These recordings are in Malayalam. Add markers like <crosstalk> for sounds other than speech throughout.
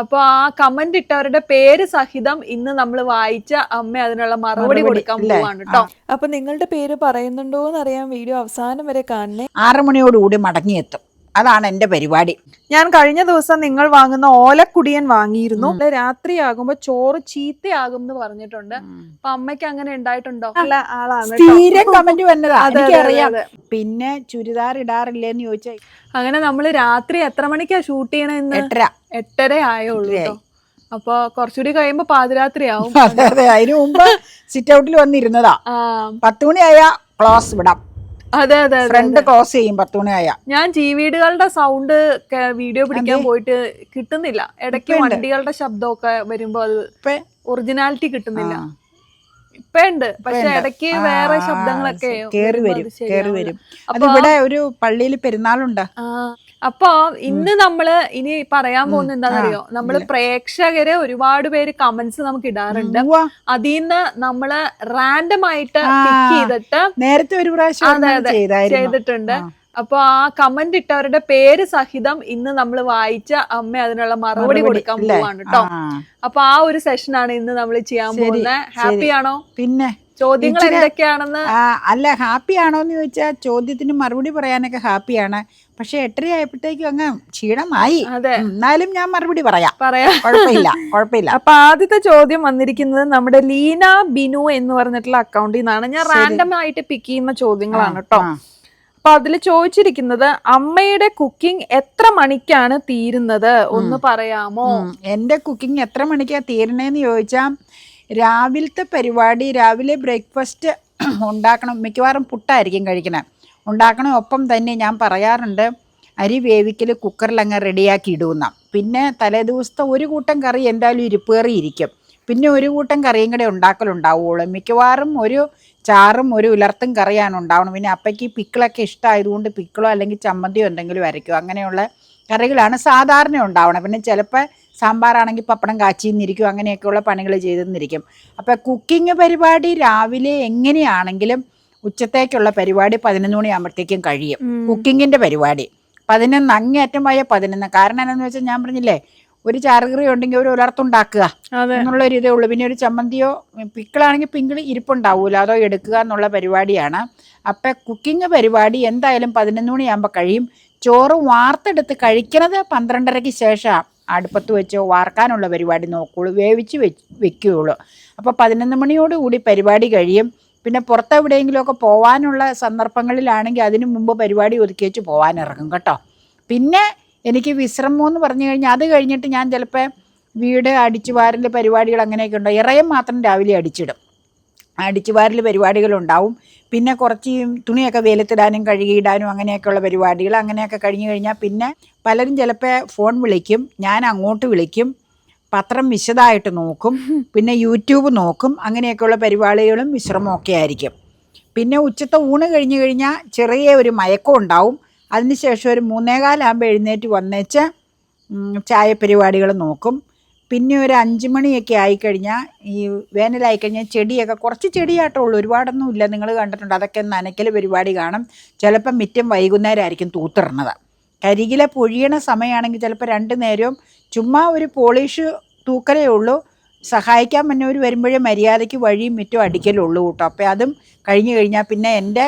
അപ്പൊ ആ കമന്റ് ഇട്ടവരുടെ പേര് സഹിതം ഇന്ന് നമ്മൾ വായിച്ച അമ്മ അതിനുള്ള മറുപടി കൊടുക്കാൻ? പോവാണ് കേട്ടോ അപ്പൊ നിങ്ങളുടെ പേര് പറയുന്നുണ്ടോ എന്ന് അറിയാൻ വീഡിയോ അവസാനം വരെ കാണണേ. ആറു മണിയോടുകൂടി മടങ്ങിയെത്തും. അതാണ് എന്റെ പരിപാടി. ഞാൻ കഴിഞ്ഞ ദിവസം നിങ്ങൾ വാങ്ങുന്ന ഓലക്കുടിയൻ വാങ്ങിയിരുന്നു. രാത്രിയാകുമ്പോ ചോറ് ചീത്തയാകും എന്ന് പറഞ്ഞിട്ടുണ്ട്. അപ്പൊ അമ്മയ്ക്ക് അങ്ങനെ ഉണ്ടായിട്ടുണ്ടോ? അല്ല ആളാണ്. സ്ഥിരം കമന്റ് വന്നതാ. പിന്നെ ചുരിദാർ ഇടാറില്ലേന്ന് ചോദിച്ചാൽ അങ്ങനെ നമ്മൾ രാത്രി എത്ര മണിക്കാ ഷൂട്ട് ചെയ്യണെന്ന് എട്ടര. എട്ടര ആയുള്ളൂ അപ്പൊ കുറച്ചുകൂടി കഴിയുമ്പോ പാതിരാത്രിയാവും. അതെ അതെ. അതിനു മുമ്പ് സിറ്റ് ഔട്ടിൽ വന്നിരുന്നതാ. ആ. പത്ത് മണിയായ ക്ലോസ് വിടാം. അതെ അതെ ഫ്രണ്ട് ക്ലോസ് ചെയ്യും പത്ത് മണിയായ ഞാൻ ജീവീടുകളുടെ വീടുകളുടെ സൗണ്ട് വീഡിയോ പിടിക്കാൻ പോയിട്ട് കിട്ടുന്നില്ല. ഇടയ്ക്ക് വണ്ടികളുടെ ശബ്ദമൊക്കെ വരുമ്പോ അത് ഒറിജിനാലിറ്റി കിട്ടുന്നില്ല. ആ. ഇപ്പൊ ഉണ്ട് പക്ഷെ ഇടയ്ക്ക് വേറെ ശബ്ദങ്ങളൊക്കെ കേറി വരും കേറി വരും. അപ്പൊ ഇവിടെ ഒരു പള്ളിയിൽ പെരുന്നാളുണ്ട്. അപ്പൊ ഇന്ന് നമ്മൾ ഇനി പറയാൻ പോകുന്ന എന്താണെന്നറിയോ? നമ്മൾ പ്രേക്ഷകര് ഒരുപാട് പേര് കമന്റ്സ് നമുക്ക് ഇടാറുണ്ട്. അതിൽ നിന്ന് നമ്മൾ റാൻഡം ആയിട്ട് പിക്ക് ചെയ്തിട്ട് നേരത്തെ ഒരു പ്രാവശ്യം ചെയ്തിട്ടുണ്ട്. അപ്പൊ ആ കമന്റ് ഇട്ടവരുടെ പേര് സഹിതം ഇന്ന് നമ്മൾ വായിച്ച അമ്മ അതിനുള്ള മറുപടി കൊടുക്കാൻ? പോവാണ് കേട്ടോ. അപ്പൊ ആ ഒരു സെഷനാണ് ഇന്ന് നമ്മൾ ചെയ്യാൻ പോകുന്നത്. ഹാപ്പി ആണോ? പിന്നെ? ചോദ്യങ്ങൾ എന്തൊക്കെയാണെന്ന് അല്ല ഹാപ്പി ആണോ എന്ന് ചോദിച്ചാൽ ചോദ്യത്തിന് മറുപടി പറയാനൊക്കെ ഹാപ്പിയാണ് പക്ഷെ എട്ടര ആയപ്പോഴത്തേക്കും അങ്ങ് ക്ഷീണമായി. എന്നാലും ഞാൻ മറുപടി പറയാം. പറയാം. കുഴപ്പമില്ല കുഴപ്പമില്ല. അപ്പൊ ആദ്യത്തെ ചോദ്യം വന്നിരിക്കുന്നത് നമ്മുടെ ലീന ബിനു എന്ന് പറഞ്ഞിട്ടുള്ള അക്കൗണ്ടിൽ നിന്നാണ് ഞാൻ റാൻഡം ആയിട്ട് പിക്ക് ചെയ്യുന്ന ചോദ്യങ്ങളാണ് കേട്ടോ. അപ്പൊ അതിൽ ചോദിച്ചിരിക്കുന്നത് അമ്മയുടെ കുക്കിംഗ് എത്ര മണിക്കാണ് തീരുന്നത്? ഒന്ന് പറയാമോ? എന്റെ കുക്കിംഗ് എത്ര മണിക്കാ തീരണേന്ന് ചോദിച്ചാൽ രാവിലത്തെ പരിപാടി രാവിലെ ബ്രേക്ക്ഫാസ്റ്റ് ഉണ്ടാക്കണം. മിക്കവാറും പുട്ടായിരിക്കും കഴിക്കണേ. ഉണ്ടാക്കണം ഒപ്പം തന്നെ ഞാൻ പറയാറുണ്ട് അരി വേവിക്കൽ കുക്കറിൽ അങ്ങ് റെഡിയാക്കി ഇടുന്ന പിന്നെ തലേ ദിവസത്തെ ഒരു കൂട്ടം കറി എന്തായാലും ഇരിപ്പ് ഇരിക്കും. പിന്നെ ഒരു കൂട്ടം കറിയും കൂടെ ഉണ്ടാക്കലുണ്ടാവുകയുള്ളൂ മിക്കവാറും ഒരു ചാറും ഒരു ഉലർത്തും കറിയാണ് ഉണ്ടാവണം പിന്നെ അപ്പയ്ക്ക് പിക്കിളൊക്കെ ഇഷ്ടമായതുകൊണ്ട് പിക്കിളോ അല്ലെങ്കിൽ ചമ്മന്തിയോ എന്തെങ്കിലും അരയ്ക്കും അങ്ങനെയുള്ള കറികളാണ് സാധാരണ ഉണ്ടാവണം പിന്നെ ചിലപ്പോൾ സാമ്പാറാണെങ്കിൽ പപ്പടം കാച്ചിന്നിരിക്കും അങ്ങനെയൊക്കെയുള്ള പണികൾ ചെയ്തെന്നിരിക്കും. അപ്പോൾ കുക്കിംഗ് പരിപാടി രാവിലെ എങ്ങനെയാണെങ്കിലും ഉച്ചത്തേക്കുള്ള പരിപാടി പതിനൊന്ന് മണിയാകുമ്പോഴത്തേക്കും കഴിയും. കുക്കിങ്ങിന്റെ പരിപാടി. പതിനൊന്ന് അങ്ങേയറ്റം പോയ പതിനൊന്ന്. കാരണം എന്താണെന്ന് വെച്ചാൽ ഞാൻ പറഞ്ഞില്ലേ ഒരു ചാറുകറി ഉണ്ടെങ്കിൽ ഒരു ഉലർത്തുണ്ടാക്കുക എന്നുള്ള ഒരു ഇതേ ഉള്ളൂ. പിന്നെ ഒരു ചമ്മന്തിയോ പിക്കിളാണെങ്കിൽ പിങ്കിൾ ഇരിപ്പുണ്ടാവൂല. അതോ എടുക്കുക എന്നുള്ള പരിപാടിയാണ്. അപ്പം കുക്കിംഗ് പരിപാടി എന്തായാലും പതിനൊന്ന് മണിയാകുമ്പോൾ കഴിയും. ചോറ് വാർത്തെടുത്ത് കഴിക്കണത് പന്ത്രണ്ടരയ്ക്ക് ശേഷം. അടുപ്പത്ത് വെച്ച് വാർക്കാനുള്ള പരിപാടി നോക്കുകയുള്ളൂ വേവിച്ച് വെച്ച് വെക്കുകയുള്ളൂ അപ്പോൾ പതിനൊന്ന് മണിയോടുകൂടി പരിപാടി കഴിയും. പിന്നെ പുറത്തെവിടെയെങ്കിലുമൊക്കെ പോകാനുള്ള സന്ദർഭങ്ങളിലാണെങ്കിൽ അതിന് മുമ്പ് പരിപാടി ഒതുക്കി വെച്ച് പോകാനിറങ്ങും കേട്ടോ. പിന്നെ എനിക്ക് വിശ്രമം എന്ന് പറഞ്ഞു കഴിഞ്ഞാൽ അത് കഴിഞ്ഞിട്ട് ഞാൻ ചിലപ്പോൾ വീട് അടിച്ചു പരിപാടികൾ അങ്ങനെയൊക്കെ ഉണ്ടോ? ഇറയം മാത്രം രാവിലെ അടിച്ചിടും. അടിച്ചു വാരൽ പരിപാടികളുണ്ടാവും. പിന്നെ കുറച്ച് തുണിയൊക്കെ വെയിലത്തിടാനും കഴുകിയിടാനും അങ്ങനെയൊക്കെയുള്ള പരിപാടികൾ. അങ്ങനെയൊക്കെ കഴിഞ്ഞു കഴിഞ്ഞാൽ പിന്നെ പലരും ചിലപ്പോൾ ഫോൺ വിളിക്കും. ഞാൻ അങ്ങോട്ട് വിളിക്കും. പത്രം വിശദമായിട്ട് നോക്കും. പിന്നെ യൂട്യൂബ് നോക്കും. അങ്ങനെയൊക്കെയുള്ള പരിപാടികളും വിശ്രമമൊക്കെ ആയിരിക്കും. പിന്നെ ഉച്ചത്തെ ഊണ് കഴിഞ്ഞു കഴിഞ്ഞാൽ ചെറിയ ഒരു മയക്കം ഉണ്ടാവും. അതിനുശേഷം ഒരു മൂന്നേകാലാകുമ്പോൾ എഴുന്നേറ്റ് വന്നേച്ച് ചായ പരിപാടികൾ നോക്കും. പിന്നെ ഒരു അഞ്ച് മണിയൊക്കെ ആയിക്കഴിഞ്ഞാൽ ഈ വേനലായി കഴിഞ്ഞാൽ ചെടിയൊക്കെ കുറച്ച് ചെടിയാട്ടേ ഉള്ളൂ. ഒരുപാടൊന്നും ഇല്ല. നിങ്ങൾ കണ്ടിട്ടുണ്ട്. അതൊക്കെ നനയ്ക്കൽ പരിപാടി കാണും. ചിലപ്പം മിറ്റം വൈകുന്നേരം ആയിരിക്കും തൂത്തിടണത്. കരികില പൊഴിയണ സമയമാണെങ്കിൽ ചിലപ്പോൾ രണ്ട് നേരവും ചുമ്മാ ഒരു പോളിഷ് തൂക്കലേ ഉള്ളൂ. സഹായിക്കാൻ വന്നവർ വരുമ്പോഴേ മര്യാദയ്ക്ക് വഴിയും മിറ്റും അടിക്കലുള്ളൂ കേട്ടോ. അപ്പോൾ അതും കഴിഞ്ഞു കഴിഞ്ഞാൽ പിന്നെ എന്റെ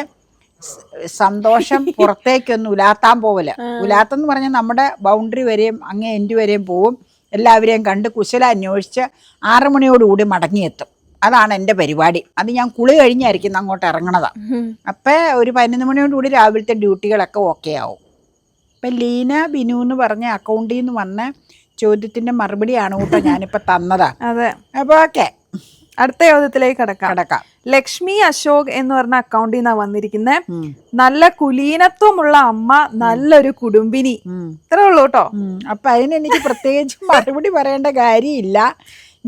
സന്തോഷം പുറത്തേക്കൊന്നും ഉലാത്താൻ പോവില്ല. ഉലാത്തെന്ന് പറഞ്ഞാൽ നമ്മുടെ ബൗണ്ടറി വരെയും അങ്ങേ എൻഡ് വരെയും പോവും. എല്ലാവരെയും കണ്ട് കുശല അന്വേഷിച്ച് ആറുമണിയോടുകൂടി മടങ്ങിയെത്തും. അതാണ് എന്റെ പരിപാടി. അത് ഞാൻ കുളി കഴിഞ്ഞായിരിക്കും അങ്ങോട്ട് ഇറങ്ങണതാണ് അപ്പം ഒരു പതിനൊന്ന് മണിയോടുകൂടി രാവിലത്തെ ഡ്യൂട്ടികളൊക്കെ ഓക്കെ ആവും. ഇപ്പം ലീന ബിനു എന്ന് പറഞ്ഞ അക്കൗണ്ടിൽ നിന്ന് വന്ന ചോദ്യത്തിന്റെ മറുപടിയാണ് കേട്ടോ ഞാനിപ്പോൾ തന്നതാണ് അതെ. അപ്പോൾ ഓക്കെ അടുത്ത ചോദ്യത്തിലേക്ക് കടക്കാം. കടക്കാം. ലക്ഷ്മി അശോക് എന്ന് പറഞ്ഞ അക്കൗണ്ടിൽ നിന്നാണ് വന്നിരിക്കുന്നത് നല്ല കുലീനത്വമുള്ള അമ്മ നല്ലൊരു കുടുംബിനി. ഇത്രേ ഉള്ളൂ കേട്ടോ. അപ്പൊ അപ്പം അതിനെനിക്ക് പ്രത്യേകിച്ച് മറുപടി പറയേണ്ട കാര്യമില്ല.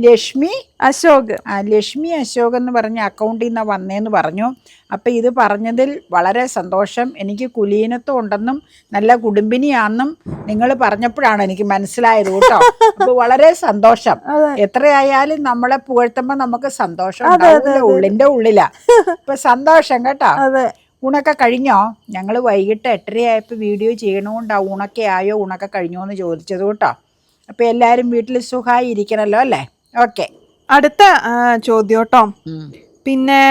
ലക്ഷ്മി അശോക്. ആ ലക്ഷ്മി അശോക് എന്ന് പറഞ്ഞ അക്കൗണ്ടിൽ നിന്ന് വന്നേന്ന് പറഞ്ഞു. അപ്പം ഇത് പറഞ്ഞതിൽ വളരെ സന്തോഷം. എനിക്ക് കുലീനത്വം ഉണ്ടെന്നും നല്ല കുടുംബിനിയാണെന്നും നിങ്ങൾ പറഞ്ഞപ്പോഴാണ് എനിക്ക് മനസ്സിലായത് കേട്ടോ. അപ്പോൾ വളരെ സന്തോഷം. <laughs> എത്രയായാലും നമ്മളെ പുകഴ്ത്തുമ്പോൾ നമുക്ക് സന്തോഷം ഉള്ളിന്റെ ഉള്ളിലാ. ഇപ്പൊ സന്തോഷം കേട്ടോ. ഊണൊക്കെ കഴിഞ്ഞോ? ഞങ്ങൾ വൈകിട്ട് എട്ടരയായപ്പോൾ വീഡിയോ ചെയ്യണോണ്ടാ ഊണൊക്കെ ആയോ? ഊണൊക്കെ കഴിഞ്ഞോ എന്ന് ചോദിച്ചത് കേട്ടോ. അപ്പോൾ എല്ലാവരും വീട്ടിൽ സുഖമായി ഇരിക്കണമല്ലോ അല്ലേ? ഓക്കെ. അടുത്ത ചോദ്യം കേട്ടോ പിന്നെ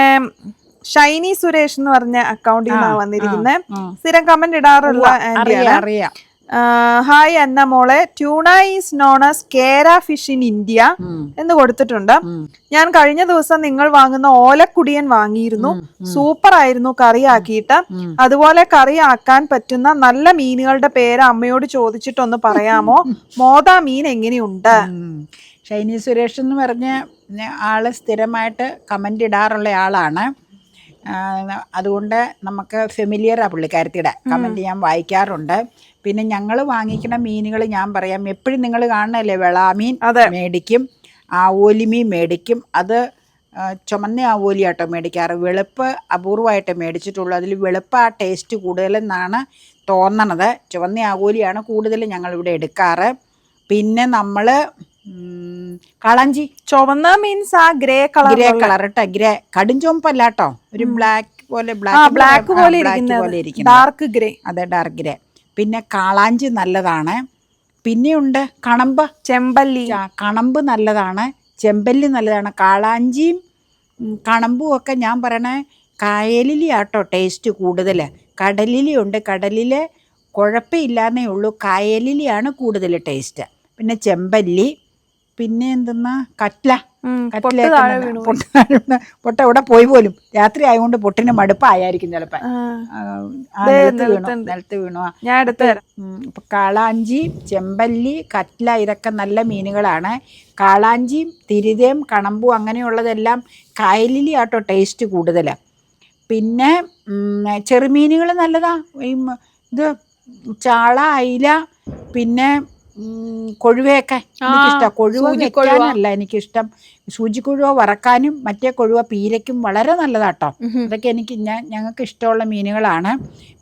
ഷൈനി സുരേഷ് എന്ന് പറഞ്ഞ അക്കൗണ്ടിൽ നിന്നാണ് വന്നിരിക്കുന്നത് സ്ഥിരം കമന്റ് ഇടാറുള്ള അറിയാം ഹായ് എന്ന മോളെ. Tuna is known as kera fish in India എന്ന് കൊടുത്തിട്ടുണ്ട്. ഞാൻ കഴിഞ്ഞ ദിവസം നിങ്ങൾ വാങ്ങുന്ന ഓലക്കുടിയൻ വാങ്ങിയിരുന്നു. സൂപ്പർ ആയിരുന്നു കറി ആക്കിയിട്ട്. അതുപോലെ കറി ആക്കാൻ പറ്റുന്ന നല്ല മീനുകളുടെ പേര് അമ്മയോട് ചോദിച്ചിട്ടൊന്ന് പറയാമോ? <laughs> മോദാ മീൻ എങ്ങനെയുണ്ട്. ഷൈനി സുരേഷ് എന്ന് പറഞ്ഞ് ആൾ സ്ഥിരമായിട്ട് കമന്റ് ഇടാറുള്ള ആളാണ്. അതുകൊണ്ട് നമുക്ക് ഫെമിലിയറാണ് പുള്ളിക്കാരത്തിയുടെ കമന്റ് ഞാൻ വായിക്കാറുണ്ട്. പിന്നെ ഞങ്ങൾ വാങ്ങിക്കുന്ന മീനുകൾ ഞാൻ പറയാം എപ്പോഴും നിങ്ങൾ കാണണല്ലേ വെളാമീൻ അതെ. മേടിക്കും ആവോലിമീൻ മേടിക്കും. അത് ആ, ചുമന്ന ആവോലിയാട്ടോ മേടിക്കാറ്. വെളുപ്പ് അപൂർവമായിട്ട് മേടിച്ചിട്ടുള്ളൂ. അതിൽ വെളുപ്പ് ആ ടേസ്റ്റ് കൂടുതലെന്നാണ് തോന്നണത്. ചുവന്ന ആവോലിയാണ് കൂടുതൽ ഞങ്ങളിവിടെ എടുക്കാറ്. പിന്നെ നമ്മൾ കളഞ്ചി. ചുവന്ന മീൻസ് ആ ഗ്രേ കളർ ഗ്രേ കളർ കേട്ടോ ഗ്രേ കടും ചുവപ്പല്ല കേട്ടോ. ഒരു ബ്ലാക്ക് പോലെ ആ ബ്ലാക്ക് പോലെ ഡാർക്ക് ഗ്രേ അതെ ഡാർക്ക് ഗ്രേ പിന്നെ കാളാഞ്ചി നല്ലതാണ്. പിന്നെയുണ്ട് കണമ്പ്. ചെമ്പല്ലി. കണമ്പ് നല്ലതാണ്. ചെമ്പല്ലി നല്ലതാണ്. കാളാഞ്ചിയും കണമ്പും ഒക്കെ ഞാൻ പറയണേ കായലിലാട്ടോ ടേസ്റ്റ് കൂടുതൽ കടലിലുണ്ട് കടലിൽ കുഴപ്പമില്ലാന്നേ ഉള്ളൂ. കായലിലാണ് കൂടുതൽ ടേസ്റ്റ് പിന്നെ ചെമ്പല്ലി. പിന്നെ എന്തെന്നാ? കറ്റ്ല ഉം, പൊട്ട് പൊട്ട് എവിടെ പോയി പോലും. രാത്രി ആയതുകൊണ്ട് പൊട്ടിന് മടുപ്പായിരിക്കും ചിലപ്പോ. നിലത്ത് വീണു. നിലത്ത് വീണു. ഞാൻ എടുത്തു കാളാഞ്ചി ചെമ്പല്ലി കറ്റ്ല ഇതൊക്കെ നല്ല മീനുകളാണ്. കാളാഞ്ചിയും തിരിതയും കണമ്പു അങ്ങനെയുള്ളതെല്ലാം കായലിലി ആട്ടോ ടേസ്റ്റ് കൂടുതൽ പിന്നെ ചെറുമീനുകൾ നല്ലതാ. ഈ ഇത് ചാള അയില പിന്നെ കൊഴുവയൊക്കെ എനിക്കിഷ്ടം. കൊഴുവ. വെക്കാനല്ല എനിക്കിഷ്ടം. സൂചിക്കൊഴുവ വറക്കാനും മറ്റേ കൊഴുവ പീരയ്ക്കും വളരെ നല്ലതാട്ടോ. അതൊക്കെ എനിക്ക് ഞാൻ ഞങ്ങൾക്ക് ഇഷ്ടമുള്ള മീനുകളാണ്.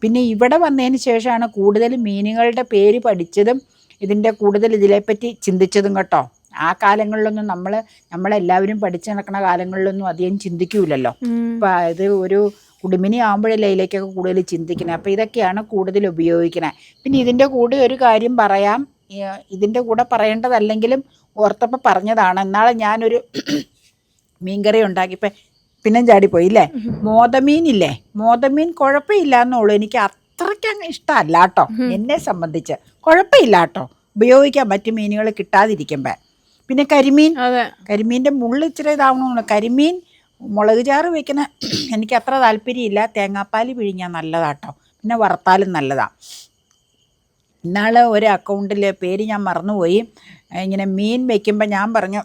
പിന്നെ ഇവിടെ വന്നതിന് ശേഷമാണ് കൂടുതൽ മീനുകളുടെ പേര് പഠിച്ചതും ഇതിന്റെ കൂടുതൽ ഇതിനെപ്പറ്റി ചിന്തിച്ചതും കേട്ടോ. ആ കാലങ്ങളിലൊന്നും നമ്മൾ നമ്മളെല്ലാവരും പഠിച്ചു നടക്കുന്ന കാലങ്ങളിലൊന്നും അധികം ചിന്തിക്കൂലല്ലോ. അപ്പം അത് ഒരു കുടുംബിനി ആകുമ്പോഴല്ലേ ഇതിലേക്കൊക്കെ കൂടുതൽ ചിന്തിക്കുന്നത്. അപ്പോൾ ഇതൊക്കെയാണ് കൂടുതൽ ഉപയോഗിക്കുന്നത്. പിന്നെ ഇതിന്റെ കൂടെ ഒരു കാര്യം പറയാം. ഇതിന്റെ കൂടെ പറയേണ്ടതല്ലെങ്കിലും ഓർത്തപ്പോൾ പറഞ്ഞതാണ്. എന്നാളെ ഞാനൊരു <clears throat> മീൻകറി ഉണ്ടാക്കിയപ്പോൾ പിന്നെ ചാടിപ്പോയി ഇല്ലേ? മോതമീനില്ലേ? മോതമീൻ കുഴപ്പമില്ല എന്നുള്ളൂ എനിക്ക് അത്രയ്ക്ക് അങ്ങ് ഇഷ്ടമല്ല കേട്ടോ എന്നെ സംബന്ധിച്ച് കുഴപ്പമില്ല കേട്ടോ ഉപയോഗിക്കാൻ മറ്റു മീനുകൾ കിട്ടാതിരിക്കുമ്പോൾ പിന്നെ കരിമീൻ. കരിമീന്റെ മുള്ള് ഇച്ചിരി ഇതാവണമെന്ന് കരിമീൻ മുളക് ചാറ് വെക്കുന്ന <clears throat> എനിക്ക് അത്ര താല്പര്യമില്ല. തേങ്ങാപ്പാൽ പിഴിഞ്ഞാൽ നല്ലതാട്ടോ. പിന്നെ വറുത്താലും നല്ലതാണ് ഇന്നാൾ ഒരു അക്കൗണ്ടിൽ പേര് ഞാൻ മറന്നുപോയി. ഇങ്ങനെ മീൻ വെക്കുമ്പോൾ ഞാൻ പറഞ്ഞു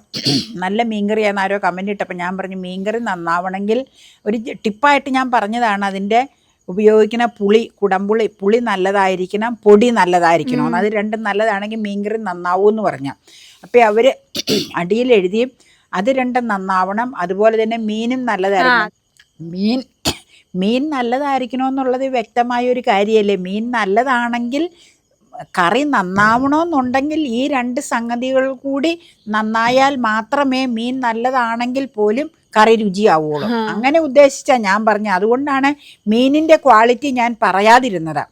നല്ല മീൻകറിയാന്ന് ആരോ കമന്റ് ഇട്ടപ്പോൾ ഞാൻ പറഞ്ഞു മീൻകറി നന്നാവണമെങ്കിൽ ഒരു ടിപ്പായിട്ട് ഞാൻ പറഞ്ഞതാണ്. അതിന്റെ ഉപയോഗിക്കുന്ന പുളി കുടംപുളി പുളി നല്ലതായിരിക്കണം പൊടി നല്ലതായിരിക്കണം. അത് രണ്ടും നല്ലതാണെങ്കിൽ മീൻകറി നന്നാവൂ എന്ന് പറഞ്ഞു. അപ്പോൾ അവർ അടിയിൽ എഴുതി അത് രണ്ടും നന്നാവണം. അതുപോലെ തന്നെ മീനും നല്ലതായിരിക്കണം. മീൻ മീൻ നല്ലതായിരിക്കണമെന്നുള്ളത് വ്യക്തമായ ഒരു കാര്യമല്ലേ മീൻ നല്ലതാണെങ്കിൽ കറി നന്നാവണമെന്നുണ്ടെങ്കിൽ ഈ രണ്ട് സംഗതികൾ കൂടി നന്നായാൽ മാത്രമേ മീൻ നല്ലതാണെങ്കിൽ പോലും കറി രുചിയാവുള്ളൂ. അങ്ങനെ ഉദ്ദേശിച്ചാ ഞാൻ പറഞ്ഞു അതുകൊണ്ടാണ് മീനിന്റെ ക്വാളിറ്റി ഞാൻ പറയാതിരുന്നത്.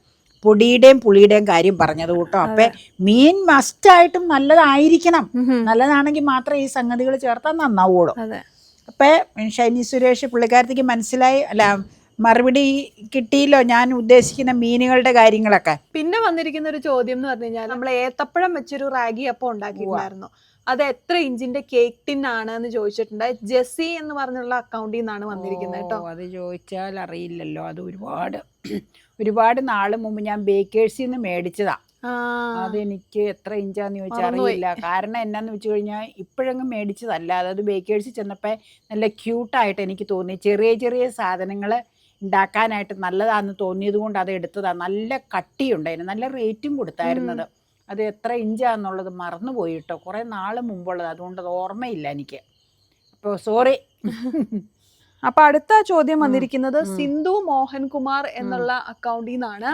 പൊടിയുടെയും പുളിയുടെയും കാര്യം പറഞ്ഞത് കൂട്ടോ. അപ്പൊ മീൻ മസ്റ്റായിട്ടും നല്ലതായിരിക്കണം. നല്ലതാണെങ്കിൽ മാത്രമേ ഈ സംഗതികൾ ചേർത്താൽ നന്നാവുള്ളൂ. അപ്പൊ ഷൈനി സുരേഷ് പുള്ളിക്കാരത്തേക്ക് മനസ്സിലായി അല്ല മറുപടി കിട്ടിയില്ലോ ഞാൻ ഉദ്ദേശിക്കുന്ന മീനുകളുടെ കാര്യങ്ങളൊക്കെ? പിന്നെ വന്നിരിക്കുന്ന ഒരു ചോദ്യം എന്ന് പറഞ്ഞു കഴിഞ്ഞാൽ നമ്മൾ ഏത്തപ്പഴം വെച്ചൊരു റാഗി അപ്പം ഉണ്ടാക്കിയിട്ടുണ്ടായിരുന്നു. അത് എത്ര ഇഞ്ചിന്റെ കേക്ക് ടിൻ ആണ് എന്ന് ചോദിച്ചിട്ടുണ്ട്. ജെസ്സി എന്ന് പറഞ്ഞുള്ള അക്കൗണ്ടിൽ നിന്നാണ് വന്നിരിക്കുന്നത് കേട്ടോ. അത് ചോദിച്ചാൽ അറിയില്ലല്ലോ. അത് ഒരുപാട് <clears throat> ഒരുപാട് നാൾ മുമ്പ് ഞാൻ ബേക്കേഴ്സിൽ നിന്ന് മേടിച്ചതാ. അതെനിക്ക് എത്ര ഇഞ്ചാന്ന് ചോദിച്ചാൽ. അറിയില്ല. കാരണം എന്നാന്ന് വെച്ച് കഴിഞ്ഞാൽ ഇപ്പോഴങ്ങ് മേടിച്ചതല്ല. അതായത് ബേക്കേഴ്സിൽ ചെന്നപ്പോൾ നല്ല ക്യൂട്ടായിട്ട് എനിക്ക് തോന്നി. ചെറിയ ചെറിയ സാധനങ്ങൾ ഉണ്ടാക്കാനായിട്ട് നല്ലതാണെന്ന് തോന്നിയത് കൊണ്ട് അത് എടുത്തതാണ് നല്ല കട്ടിയുണ്ടായിരുന്നു. നല്ല റേറ്റും കൊടുത്തായിരുന്നത്. അത് എത്ര ഇഞ്ചാന്നുള്ളത് മറന്നുപോയി കേട്ടോ. കുറേ നാൾ മുമ്പുള്ളത്. അതുകൊണ്ട് അത് ഓർമ്മയില്ല എനിക്ക്. അപ്പോൾ സോറി. <laughs> അപ്പൊ അടുത്ത ചോദ്യം വന്നിരിക്കുന്നത് സിന്ധു മോഹൻകുമാർ എന്നുള്ള അക്കൗണ്ടിൽ നിന്നാണ്.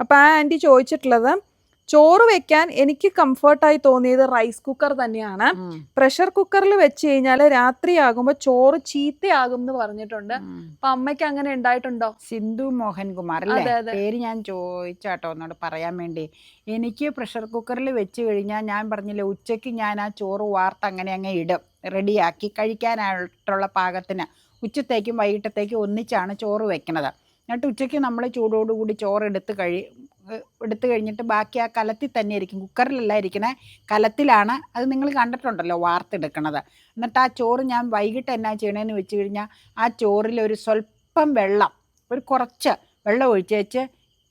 അപ്പൊ ആ ആന്റി ചോദിച്ചിട്ടുള്ളത് ചോറ് വെക്കാൻ എനിക്ക് കംഫർട്ടായി തോന്നിയത് റൈസ് കുക്കർ തന്നെയാണ്. പ്രഷർ കുക്കറിൽ വെച്ച് കഴിഞ്ഞാൽ രാത്രിയാകുമ്പോൾ ചോറ് ചീത്തയാകും എന്ന് പറഞ്ഞിട്ടുണ്ട്. അപ്പൊ അമ്മയ്ക്ക് അങ്ങനെ ഉണ്ടായിട്ടുണ്ടോ? സിന്ധു മോഹൻകുമാർ അല്ലേ? പേര് ഞാൻ ചോദിച്ചാട്ടോ എന്നോട് പറയാൻ വേണ്ടി. എനിക്ക് പ്രഷർ കുക്കറിൽ വെച്ച് കഴിഞ്ഞാൽ ഞാൻ പറഞ്ഞില്ലേ ഉച്ചയ്ക്ക് ഞാൻ ആ ചോറ് വാർത്ത് അങ്ങനെ അങ്ങ് ഇടും. റെഡിയാക്കി കഴിക്കാനായിട്ടുള്ള പാകത്തിന്. ഉച്ചത്തേക്കും വൈകിട്ടത്തേക്കും ഒന്നിച്ചാണ് ചോറ് വെക്കണത്. എന്നിട്ട് ഉച്ചയ്ക്ക് നമ്മൾ ചൂടോടുകൂടി ചോറെടുത്ത് കഴി എടുത്ത് കഴിഞ്ഞിട്ട് ബാക്കി ആ കലത്തിൽ തന്നെ ഇരിക്കും കുക്കറിലല്ല ഇരിക്കണേ. കലത്തിലാണ്. അത് നിങ്ങൾ കണ്ടിട്ടുണ്ടല്ലോ വാർത്തെടുക്കണത്. എന്നിട്ട് ആ ചോറ് ഞാൻ വൈകിട്ട് എന്നാ ചെയ്യണേന്ന് വെച്ച് കഴിഞ്ഞാൽ ആ ചോറിൽ ഒരു സ്വല്പം വെള്ളം ഒരു കുറച്ച് വെള്ളം ഒഴിച്ച് വെച്ച്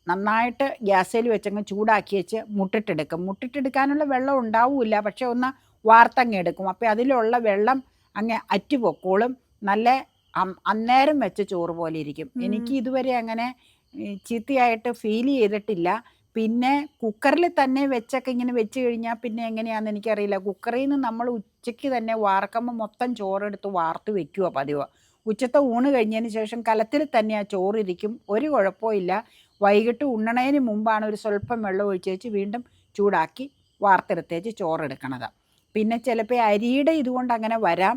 നന്നായിട്ട് ഗ്യാസേൽ വെച്ചങ്ങ് ചൂടാക്കി വെച്ച് മുട്ടിട്ടെടുക്കും. മുട്ടിട്ടെടുക്കാനുള്ള വെള്ളം ഉണ്ടാവില്ല. പക്ഷെ ഒന്ന് വാർത്തങ്ങ് എടുക്കും. അപ്പോൾ അതിലുള്ള വെള്ളം അങ്ങ് അറ്റുപൊക്കോളും നല്ല അന്നേരം വെച്ച ചോറ് പോലെ ഇരിക്കും. എനിക്ക് ഇതുവരെ അങ്ങനെ ചീത്തയായിട്ട് ഫീൽ ചെയ്തിട്ടില്ല. പിന്നെ കുക്കറിൽ തന്നെ വെച്ചൊക്കെ ഇങ്ങനെ വെച്ച് കഴിഞ്ഞാൽ പിന്നെ എങ്ങനെയാണെന്ന് എനിക്കറിയില്ല. കുക്കറിൽ നിന്ന് നമ്മൾ ഉച്ചയ്ക്ക് തന്നെ വാർക്കുമ്പോൾ മൊത്തം ചോറെടുത്ത് വാർത്ത് വെക്കുക പതിവ്. ഉച്ചത്തെ ഊണ് കഴിഞ്ഞതിന് ശേഷം കലത്തിൽ തന്നെ ആ ചോറിരിക്കും. ഒരു കുഴപ്പമില്ല വൈകിട്ട് ഉണ്ണണതിന് മുമ്പാണ് ഒരു സ്വല്പം വെള്ളം ഒഴിച്ച് വെച്ച് വീണ്ടും ചൂടാക്കി വാർത്തെടുത്തേച്ച് ചോറെടുക്കണത്. പിന്നെ ചിലപ്പോൾ അരിയുടെ ഇതുകൊണ്ട് അങ്ങനെ വരാം.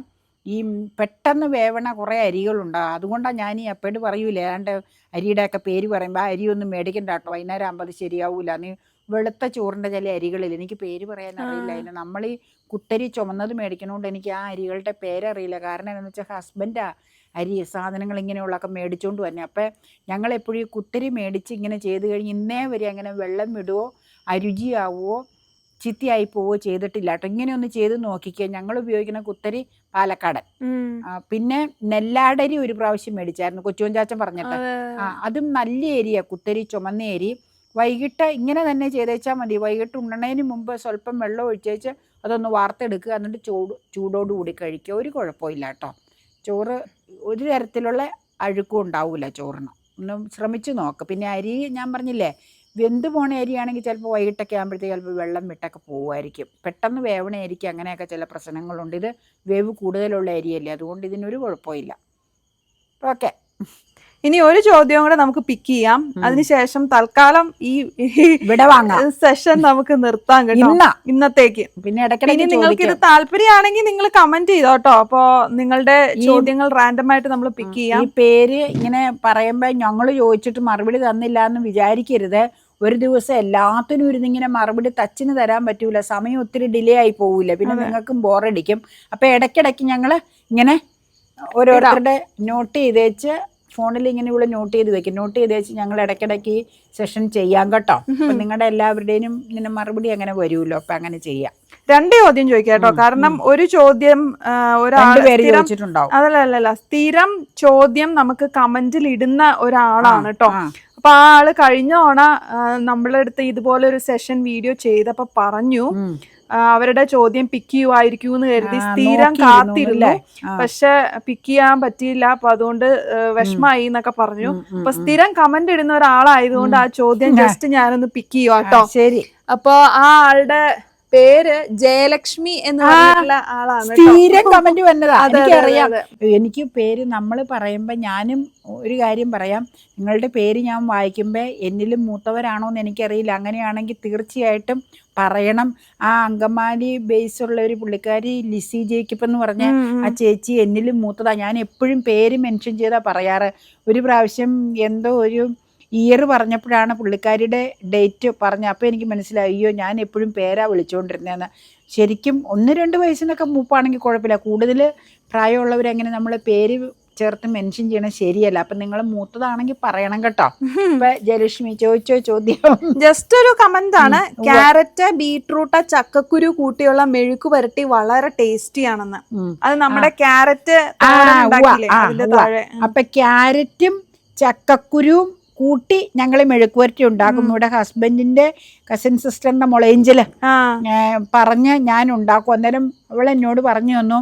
ഈ പെട്ടെന്ന് വേവണ കുറേ അരികളുണ്ടാകും അതുകൊണ്ടാണ് ഞാൻ ഈ എപ്പോഴും പറയൂലേ ഏതാണ്ട് അരിയുടെയൊക്കെ പേര് പറയുമ്പോൾ ആ അരി ഒന്നും മേടിക്കണ്ട കേട്ടോ വൈകുന്നേരം ആകുമ്പോൾ അത് ശരിയാവൂല. നീ വെളുത്ത ചോറിന്റെ ചില അരികളിൽ എനിക്ക് പേര് പറയാൻ അറിയില്ല. അതിന് നമ്മൾ ഈ കുത്തരി ചുമന്നത് മേടിക്കണോണ്ട് എനിക്ക് ആ അരികളുടെ പേരറിയില്ല കാരണം എന്താണെന്ന് വെച്ചാൽ ഹസ്ബൻഡാ അരി സാധനങ്ങൾ ഇങ്ങനെയുള്ളതൊക്കെ മേടിച്ചുകൊണ്ട് വന്നെ. അപ്പം ഞങ്ങൾ എപ്പോഴും ഈ കുത്തരി മേടിച്ച് ഇങ്ങനെ ചെയ്ത് കഴിഞ്ഞ് ഇന്നേ വരെ അങ്ങനെ വെള്ളം വിടുവോ അരുചിയാവുമോ ചിത്തിയായി പോവുകയോ ചെയ്തിട്ടില്ല കേട്ടോ. ഇങ്ങനെ ഒന്ന് ചെയ്ത് നോക്കിക്കുക ഞങ്ങൾ ഉപയോഗിക്കുന്ന കുത്തരി പാലക്കാടൻ. പിന്നെ നെല്ലാടരി ഒരു പ്രാവശ്യം മേടിച്ചായിരുന്നു. കൊച്ചുവഞ്ചാച്ചൻ പറഞ്ഞിട്ട്. ആ അതും നല്ല ഏരിയ കുത്തരി ചുമന്ന ഏരി. വൈകിട്ട് ഇങ്ങനെ തന്നെ ചെയ്തേച്ചാൽ മതി. വൈകിട്ട് ഉണ്ണണതിന് മുമ്പ് സ്വല്പം വെള്ളം ഒഴിച്ചേച്ച് അതൊന്ന് വാർത്തെടുക്കുക. എന്നിട്ട് ചൂട് ചൂടോട് കൂടി കഴിക്കുക. ഒരു കുഴപ്പമില്ല കേട്ടോ. ചോറ് ഒരു തരത്തിലുള്ള അഴുക്കും ഉണ്ടാവില്ല ചോറിന്. ഒന്ന് ശ്രമിച്ചു നോക്ക്. പിന്നെ അരി ഞാൻ പറഞ്ഞില്ലേ വെന്ത് പോണ അരിയാണെങ്കിൽ ചിലപ്പോൾ വൈകിട്ടൊക്കെ ആകുമ്പോഴത്തേക്ക് ചിലപ്പോൾ വെള്ളം വിട്ടൊക്കെ പോകുമായിരിക്കും പെട്ടെന്ന് വേവണ അരിക്ക് അങ്ങനെയൊക്കെ ചില പ്രശ്നങ്ങളുണ്ട്. ഇത് വേവ് കൂടുതലുള്ള ഏരിയ അല്ലേ? അതുകൊണ്ട് ഇതിനൊരു കുഴപ്പമില്ല. ഓക്കെ. ഇനി ഒരു ചോദ്യം കൂടെ നമുക്ക് പിക്ക് ചെയ്യാം. അതിനുശേഷം തൽക്കാലം ഈ സെഷൻ നമുക്ക് നിർത്താം കേട്ടോ. ഇന്ന ഇന്നത്തേക്ക്. പിന്നെ ഇനി ഇടയ്ക്കിടയ്ക്ക് നിങ്ങൾക്ക് ഇത് താല്പര്യമാണെങ്കിൽ നിങ്ങൾ കമന്റ് ചെയ്തോട്ടോ അപ്പോ നിങ്ങളുടെ ചോദ്യങ്ങൾ റാൻഡം ആയിട്ട് നമ്മൾ പിക്ക് ചെയ്യാം. ഈ പേര് ഇങ്ങനെ പറയുമ്പോ ഞങ്ങൾ ചോദിച്ചിട്ട് മറുപടി തന്നില്ല എന്ന് വിചാരിക്കരുത്. ഒരു ദിവസം എല്ലാത്തിനും ഇരുന്നിങ്ങനെ മറുപടി തച്ചിന് തരാൻ പറ്റൂല. സമയം ഒത്തിരി ഡിലേ ആയി പോവില്ല പിന്നെ. നിങ്ങൾക്കും ബോറടിക്കും അപ്പൊ ഇടയ്ക്കിടയ്ക്ക് ഞങ്ങൾ ഇങ്ങനെ ഓരോരുത്തരുടെ നോട്ട് ചെയ്തേച്ച് ഫോണിൽ ഇങ്ങനെ ഇവിടെ നോട്ട് ചെയ്ത് വെക്കും. നോട്ട് ചെയ്ത് വെച്ച് ഞങ്ങൾ ഇടയ്ക്കിടയ്ക്ക് ഈ സെഷൻ ചെയ്യാം കേട്ടോ. അപ്പൊ നിങ്ങളുടെ എല്ലാവരുടെയും ഇങ്ങനെ മറുപടി അങ്ങനെ വരുമല്ലോ. അപ്പൊ അങ്ങനെ ചെയ്യാം. രണ്ട് ചോദ്യം ചോദിക്കാം കേട്ടോ. കാരണം ഒരു ചോദ്യം ഒരാൾ ഒരാൾ ചോദിച്ചിട്ടുണ്ടാവും. അതല്ല അല്ലല്ല സ്ഥിരം ചോദ്യം നമുക്ക് കമന്റിൽ ഇടുന്ന ഒരാളാണ് കേട്ടോ. അപ്പൊ ആ ആൾ കഴിഞ്ഞ ഓണ നമ്മളെ അടുത്ത് ഇതുപോലെ ഒരു സെഷൻ വീഡിയോ ചെയ്തപ്പോ പറഞ്ഞു അവരുടെ ചോദ്യം പിക്ക് ചെയ്യുമായിരിക്കും എന്ന് കരുതി സ്ഥിരം കാത്തിരുന്നു? പക്ഷെ പിക്ക് ചെയ്യാൻ പറ്റിയില്ല. അപ്പൊ അതുകൊണ്ട് വിഷമായി എന്നൊക്കെ പറഞ്ഞു. അപ്പൊ സ്ഥിരം കമന്റ് ഇടുന്ന ഒരാളായതുകൊണ്ട് ആ ചോദ്യം <laughs> ജസ്റ്റ് ഞാനൊന്ന് പിക്ക് ചെയ്യുവാട്ടോ ശരി. അപ്പൊ ആ ആളുടെ പേര് ജയലക്ഷ്മി എന്ന് പറഞ്ഞിട്ടുള്ള ആളാണ്. സ്ഥിരം കമന്റ് വന്നതാ. എനിക്കറിയാം. എനിക്ക് പേര് നമ്മൾ പറയുമ്പോൾ ഞാനും ഒരു കാര്യം പറയാം. നിങ്ങളുടെ പേര് ഞാൻ വായിക്കുമ്പോൾ എന്നിലും മൂത്തവരാണോ എന്ന് എനിക്കറിയില്ല. അങ്ങനെയാണെങ്കിൽ തീർച്ചയായിട്ടും പറയണം. ആ അങ്കമാലി ബേസ് ഉള്ള ഒരു പുള്ളിക്കാരി ലിസി ജേക്കബ് എന്ന് പറഞ്ഞ. ആ ചേച്ചി എന്നിലും മൂത്തതാ. ഞാൻ എപ്പോഴും പേര് മെൻഷൻ ചെയ്താ പറയാറ്. ഒരു പ്രാവശ്യം എന്തോ ഒരു ഇയർ പറഞ്ഞപ്പോഴാണ് പുള്ളിക്കാരിയുടെ ഡേറ്റ് പറഞ്ഞ അപ്പോൾ എനിക്ക് മനസ്സിലായി അയ്യോ ഞാൻ എപ്പോഴും പേരാ വിളിച്ചുകൊണ്ടിരുന്നതെന്ന് ശരിക്കും ഒന്ന് രണ്ട് വയസ്സിനൊക്കെ മൂപ്പാണെങ്കിൽ കുഴപ്പമില്ല. കൂടുതൽ പ്രായമുള്ളവരങ്ങനെ നമ്മൾ പേര് ചേർത്ത് മെൻഷൻ ചെയ്യണം ശരിയല്ല. അപ്പം നിങ്ങൾ മൂത്തതാണെങ്കിൽ പറയണം കേട്ടോ. ഇപ്പൊ ജയലക്ഷ്മി ചോദിച്ചോ ചോദ്യം? ജസ്റ്റ് ഒരു കമന്റ് ആണ്. ക്യാരറ്റ് ബീട്രൂട്ട് ചക്കക്കുരു കൂട്ടിയുള്ള മെഴുക്ക് പുരട്ടി വളരെ ടേസ്റ്റി ആണെന്ന്. അത് നമ്മുടെ ക്യാരറ്റ് അപ്പൊ ക്യാരറ്റും ചക്കക്കുരുവും കൂട്ടി ഞങ്ങൾ മെഴുക്കുവരട്ടി ഉണ്ടാക്കും. ഇവിടെ ഹസ്ബൻഡിന്റെ കസിൻ സിസ്റ്ററിന്റെ മുളയിഞ്ചിൽ പറഞ്ഞ് ഞാൻ ഉണ്ടാക്കും. അന്നേരം അവൾ എന്നോട് പറഞ്ഞു തന്നു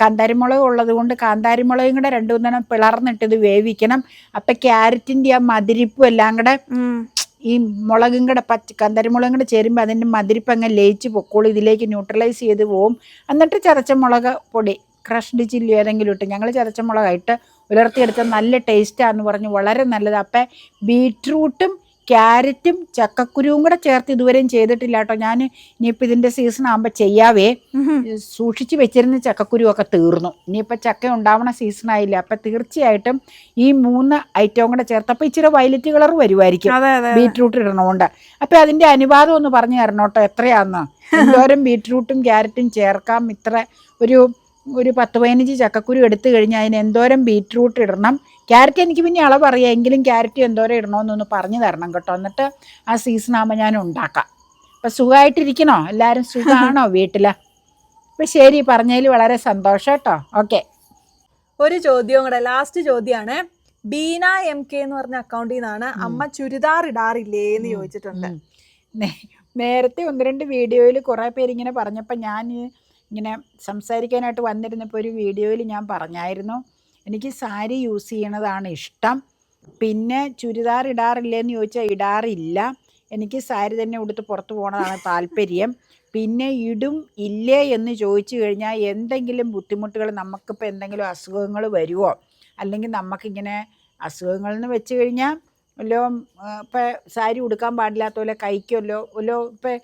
കാന്താരിമുളക് ഉള്ളത് കൊണ്ട് കാന്താരിമുളകും കൂടെ രണ്ടു മൂന്നെണ്ണം പിളർന്നിട്ട് ഇത് വേവിക്കണം. അപ്പം ക്യാരറ്റിന്റെ ആ മതിരിപ്പും എല്ലാം കൂടെ ഈ മുളകും കൂടെ പച്ച കാന്താരിമുളകും കൂടെ ചേരുമ്പോൾ അതിന്റെ മതിരിപ്പ് അങ്ങ് ലയിച്ച് പൊക്കോളും. ഇതിലേക്ക് ന്യൂട്രലൈസ് ചെയ്ത് പോവും. എന്നിട്ട് ചതച്ച മുളക് പൊടി ക്രഷ്ഡ് ചില്ലി ഏതെങ്കിലും ഇട്ട് ഞങ്ങൾ ചതച്ച മുളകായിട്ട് ഉലർത്തിയെടുത്ത നല്ല ടേസ്റ്റാന്ന് പറഞ്ഞു വളരെ നല്ലത്. അപ്പം ബീട്രൂട്ടും ക്യാരറ്റും ചക്കക്കുരുവും കൂടെ ചേർത്ത് ഇതുവരെയും ചെയ്തിട്ടില്ല കേട്ടോ ഞാൻ ഇനിയിപ്പോൾ ഇതിന്റെ സീസൺ ആകുമ്പോൾ ചെയ്യാവേ സൂക്ഷിച്ച് വെച്ചിരുന്ന ചക്കക്കുരുവൊക്കെ തീർന്നു. ഇനിയിപ്പോൾ ചക്ക ഉണ്ടാവണ സീസൺ ആയില്ല അപ്പം തീർച്ചയായിട്ടും ഈ മൂന്ന് ഐറ്റവും കൂടെ ചേർത്ത് അപ്പം ഇച്ചിരി വയലറ്റ് കളർ വരുമായിരിക്കും ബീറ്റ്റൂട്ട് ഇടണോണ്ട്. അപ്പം അതിന്റെ അനുവാദം ഒന്ന് പറഞ്ഞു തരണം കേട്ടോ എത്രയാന്ന്? <laughs> എന്തോരം ബീറ്റ്റൂട്ടും ക്യാരറ്റും ചേർക്കാം ഇത്ര ഒരു ഒരു പത്ത് പതിനഞ്ച് ചക്കക്കുരു എടുത്തു കഴിഞ്ഞാൽ അതിന് എന്തോരം ബീറ്റ്റൂട്ട് ഇടണം. ക്യാരറ്റ് എനിക്ക് പിന്നെ അളവ് അറിയാം. എങ്കിലും ക്യാരറ്റ് എന്തോരം ഇടണമെന്നൊന്ന് പറഞ്ഞു തരണം കേട്ടോ. എന്നിട്ട് ആ സീസൺ ആകുമ്പോൾ ഞാൻ ഉണ്ടാക്കാം. അപ്പം സുഖമായിട്ടിരിക്കണോ എല്ലാവരും സുഖമാണോ <laughs> വീട്ടിൽ അപ്പം ശരി പറഞ്ഞതിൽ വളരെ സന്തോഷം കേട്ടോ. ഓക്കെ. ഒരു ചോദ്യവും കൂടെ ലാസ്റ്റ് ചോദ്യമാണ് ബീന എം കെ എന്ന് പറഞ്ഞ അക്കൗണ്ടിൽ നിന്നാണ് അമ്മ ചുരിദാർ ഇടാറില്ലേ എന്ന് ചോദിച്ചിട്ടുണ്ട്. നേരത്തെ ഒന്ന് രണ്ട് വീഡിയോയിൽ കുറേ പേര് ഇങ്ങനെ പറഞ്ഞപ്പോൾ ഞാൻ ഇങ്ങനെ സംസാരിക്കാനായിട്ട് വന്നിരുന്നപ്പോൾ ഒരു വീഡിയോയിൽ ഞാൻ പറഞ്ഞായിരുന്നു എനിക്ക് സാരി യൂസ് ചെയ്യണതാണ് ഇഷ്ടം. പിന്നെ ചുരിദാർ ഇടാറില്ലേന്ന് ചോദിച്ചാൽ ഇടാറില്ല. എനിക്ക് സാരി തന്നെ ഉടുത്ത് പുറത്ത് പോകണതാണ് താല്പര്യം. പിന്നെ ഇടും ഇല്ലേ എന്ന് ചോദിച്ചു കഴിഞ്ഞാൽ എന്തെങ്കിലും ബുദ്ധിമുട്ടുകൾ നമുക്കിപ്പോൾ എന്തെങ്കിലും അസുഖങ്ങൾ വരുമോ അല്ലെങ്കിൽ നമുക്കിങ്ങനെ അസുഖങ്ങൾ എന്ന് വെച്ച് കഴിഞ്ഞാൽ വല്ലോ ഇപ്പം സാരി ഉടുക്കാൻ പാടില്ലാത്ത പോലെ കൈക്കല്ലോ വല്ലോ ഇപ്പം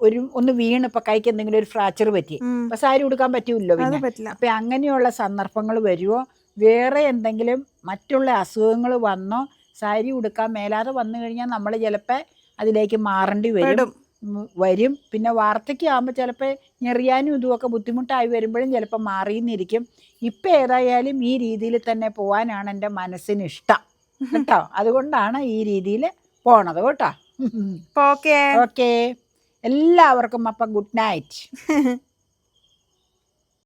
ഒരു ഒന്ന് വീണ് ഇപ്പൊ കൈക്ക് എന്തെങ്കിലും ഒരു ഫ്രാക്ചർ പറ്റി. അപ്പൊ അപ്പം സാരി ഉടുക്കാൻ പറ്റൂല്ലോ അപ്പൊ പിന്നെ. പറ്റില്ല. അങ്ങനെയുള്ള സന്ദർഭങ്ങൾ വരുമോ വേറെ എന്തെങ്കിലും മറ്റുള്ള അസുഖങ്ങൾ വന്നോ? സാരി ഉടുക്കാൻ മേലാതെ വന്നു കഴിഞ്ഞാൽ നമ്മൾ ചിലപ്പോൾ അതിലേക്ക് മാറേണ്ടി വരും. വരും. പിന്നെ വാർദ്ധക്യമാകുമ്പോൾ ചിലപ്പോൾ ഞെറിയാനും ഇതുമൊക്കെ ബുദ്ധിമുട്ടായി വരുമ്പോഴും ചിലപ്പോൾ മാറിയെന്നിരിക്കും ഇപ്പം ഏതായാലും ഈ രീതിയിൽ തന്നെ പോകാനാണ് എന്റെ മനസ്സിന് ഇഷ്ടം. <laughs> കേട്ടോ? അതുകൊണ്ടാണ് ഈ രീതിയിൽ പോണത് കേട്ടോ. ഓക്കേ ഓക്കെ <laughs> എല്ലാവർക്കും അപ്പം ഗുഡ് നൈറ്റ്. <laughs>